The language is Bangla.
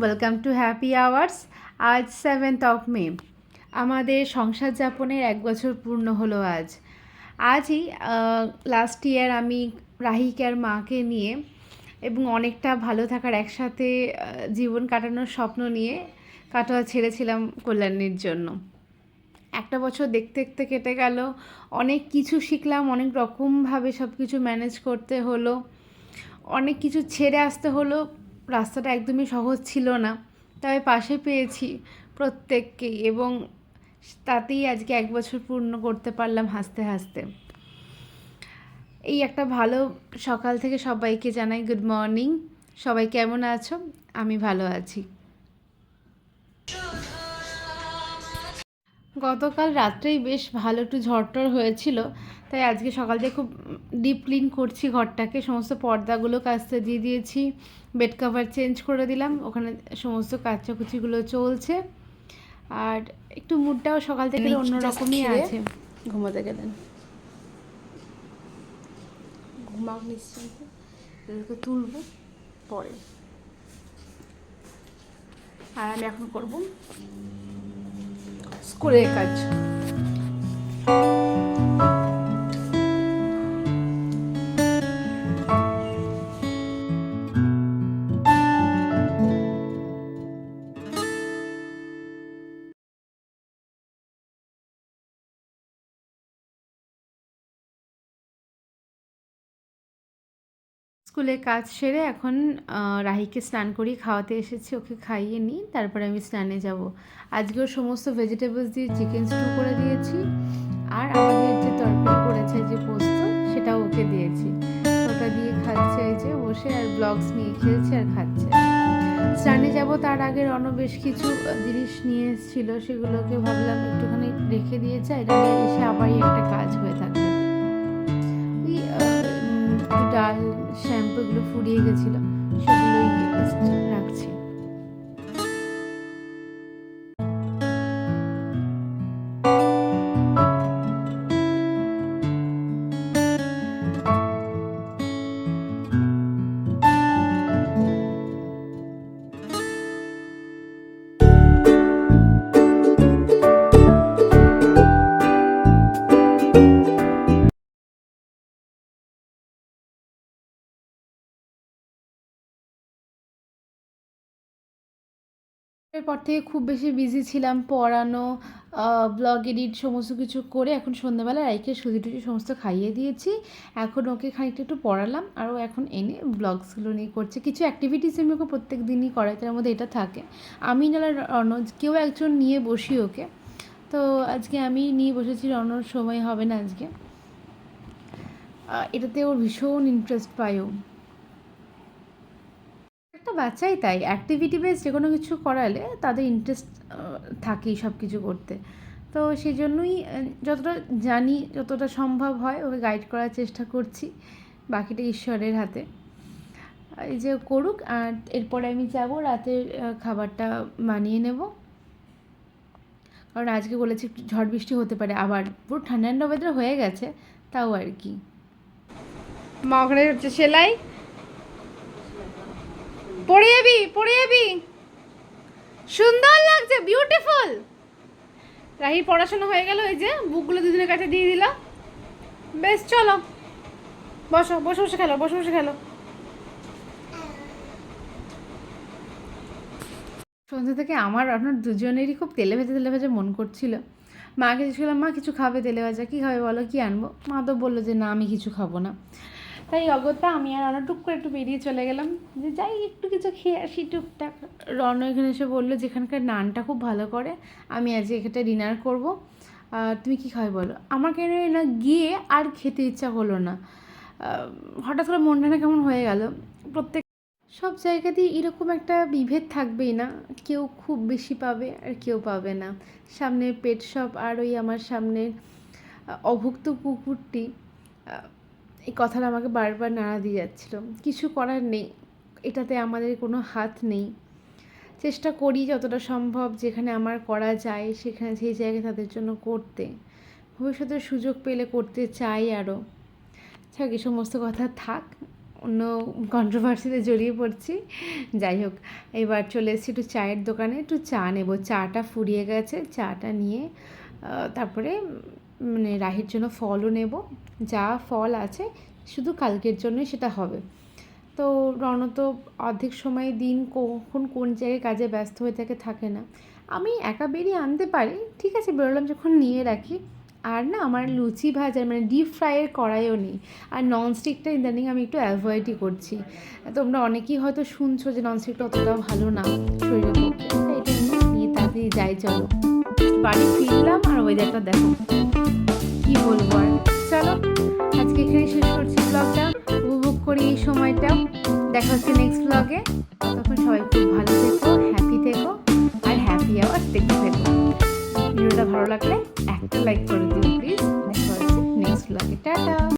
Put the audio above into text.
ওয়েলকাম টু হ্যাপি আওয়ার্স আজ সেভেন্থ অফ মে আমাদের সংসার যাপনের এক বছর পূর্ণ হলো আজ। আজই লাস্ট ইয়ার আমি রাহিকার মাকে নিয়ে এবং অনেকটা ভালো থাকার একসাথে জীবন কাটানোর স্বপ্ন নিয়ে কাটোয়া ছেড়েছিলাম কল্যাণীর জন্য। একটা বছর দেখতে দেখতে কেটে গেল, অনেক কিছু শিখলাম, অনেক রকমভাবে সব কিছু ম্যানেজ করতে হলো, অনেক কিছু ছেড়ে আসতে হলো, রাস্তাটা একদমই সহজ ছিল না, তবে পাশে পেয়েছি প্রত্যেককেই এবং তাতেই আজকে এক বছর পূর্ণ করতে পারলাম হাসতে হাসতে। এই একটা ভালো সকাল থেকে সবাইকে জানাই গুড মর্নিং সবাই কেমন আছো? আমি ভালো আছি। গতকাল রাত্রেই বেশ ভালো একটু ঝড়টর হয়েছিল তাই আজকে সকাল থেকে খুব ডিপ ক্লিন করছি ঘরটাকে। সমস্ত পর্দাগুলো কাচতে দিয়ে দিয়েছি বেড কভার চেঞ্জ করে দিলাম ওখানে সমস্ত কাচাকুচিগুলো চলছে। আর একটু মুডটাও সকাল থেকে অন্যরকমই আছে। ঘুমোতে গেলেন। ঘুমাক নিশ্চিন্ত এদেরকে তুলব পরে। আর আমি এখন করব স্কুলের কাজ। স্কুলের কাজ সেরে এখন রাহিকে স্নান করিয়ে খাওয়াতে এসেছি, ওকে খাইয়ে নিই, তারপরে আমি স্নানে যাব। আজকে ওর সমস্ত ভেজিটেবলস দিয়ে চিকেন স্টু করে দিয়েছি, আর আমাদের যে তরকারি করেছে, যে পোস্ত, সেটাও ওকে দিয়েছি। ওটা দিয়ে খাচ্ছে এই যে বসে, আর ব্লগস নিয়ে খেলছে আর খাচ্ছে। স্নানে যাব তার আগে রণ বেশ কিছু জিনিস নিয়ে এসেছিল, সেগুলোকে ভাবলাম একটুখানি রেখে দিয়ে যাই এসে আবারই একটা কাজ হয়ে থাকবে ডাল শ্যাম্পু এগুলো ফুরিয়ে গেছিল। সেগুলোই just এরপর থেকে খুব বেশি বিজি ছিলাম পড়ানো ব্লগ এডিট সমস্ত কিছু করে এখন সন্ধ্যাবেলা রাইকে সুজি টুজি সমস্ত খাইয়ে দিয়েছি। এখন ওকে খানিকটা একটু পড়ালাম আর ও এখন এনে ব্লগসগুলো নিয়ে করছে। কিছু অ্যাক্টিভিটিস আমি ওকে প্রত্যেক দিনই করাই, তার মধ্যে এটা থাকে। আমি নাহলে রনজ কেউ একজন নিয়ে বসি ওকে। তো আজকে আমি নিয়ে বসেছি রনর সময় হবে না আজকে। এটাতে ওর ভীষণ ইন্টারেস্ট পায় ও। একটা বাচ্চাই তাই। অ্যাক্টিভিটি বেস যে কোনো কিছু করালে তাদের ইন্টারেস্ট থাকেই সব কিছু করতে। তো সেই জন্যই যতটা জানি যতটা সম্ভব হয় ওকে গাইড করার চেষ্টা করছি বাকিটা ঈশ্বরের হাতে। এই যে করুক, আর এরপরে আমি যাব, রাতের খাবারটা বানিয়ে নেব। কারণ আজকে বলেছি ঝড় বৃষ্টি হতে পারে আবার। পুরো ঠান্ডা ঠান্ডা ওয়েদার হয়ে গেছে, তাও আর কি। মা ওখানে হচ্ছে সেলাই। পড়ে যাবি পড়ে যাবি সুন্দর লাগছে বিউটিফুল রাহির পড়াশোনা হয়ে গেল, এই যে বুকগুলো দুদিনের কাছে দিয়ে দিলাম বেশ, চলো। বসো, বসে বসে খেলো, বসে বসে খেলো। সন্ধ্যা থেকে আমার, আপনার দুজনেরই খুব তেলে ভেজে তেলে ভেজে মন করছিল। মাকে জিজ্ঞেস মা কিছু খাবে তেলে ভাজা কী খাবে বলো, কী আনব? মা তো বলল যে না, আমি কিছু খাব না। তাই অগত্যা আমি আর রানা টুক করে একটু বেরিয়ে চলে গেলাম। যে যাই একটু কিছু খেয়ে আসি টুকটাক। রণ এখানে এসে বলল যেখানকার নানটা খুব ভালো করে, আমি আজকে এখানটা ডিনার করব। তুমি কি খাবে বলো? আমার কেন না গিয়ে আর খেতে ইচ্ছা হলো না। হঠাৎ করে মনটা না কেমন হয়ে গেল। প্রত্যেক সব জায়গাতেই এরকম একটা বিভেদ থাকবেই না। কেউ খুব বেশি পাবে আর কেউ পাবে না। সামনে পেট শপ আর ওই আমার সামনের অভুক্ত কুকুরটি এই কথাটা আমাকে বারবার নাড়া দিয়ে যাচ্ছিল। কিছু করার নেই। এটাতে আমাদের কোনো হাত নেই। চেষ্টা করি যতটা সম্ভব যেখানে আমার করা যায়, সেখানে সেই জায়গায় তাদের জন্য করতে। ভবিষ্যতে সুযোগ পেলে করতে চাই আরও থাক এই সমস্ত কথা থাক। অন্য কন্ট্রোভার্সিতে জড়িয়ে পড়ছি। যাই হোক, এবার চলে এসেছি একটু চায়ের দোকানে। একটু চা নেব। চাটা ফুরিয়ে গেছে। চাটা নিয়ে তারপরে মানে রাহির জন্য ফলও নেব। যা ফল আছে, শুধু কালকের জন্যই সেটা হবে। তো রণ তো অর্ধেক সময় দিন কখন কোন জায়গায় কাজে ব্যস্ত হয়ে থাকে থাকে না। আমি একা বেরিয়ে আনতে পারি। ঠিক আছে, বেরোলাম যখন নিয়ে রাখি। আর না আমার লুচি ভাজার মানে ডিপ ফ্রাইয়ের কড়াইও নেই। আর ননস্টিকটা ইদানিং আমি একটু অ্যাভয়েডই করছি। তোমরা অনেকেই হয়তো শুনছো যে ননস্টিকটা অতটাও ভালো না, শরীরের পক্ষে। এটা নিয়ে তাড়াতাড়ি যাই, চলো। বাড়ি ফিরলাম আর ওয়েদারটা দেখো। কি বলব আর? চলো, আজকে এখানে শেষ করছি ব্লগটা উপভোগ করি এই সময়টা। দেখা হচ্ছে নেক্সট ব্লগে তখন সবাই খুব ভালো থেকো হ্যাপি থেকো, আর হ্যাপি আওয়ার দেখতে থেকো। ভিডিওটা ভালো লাগলে লাইক করে দিন প্লিজ নেক্সট ব্লগে টাটা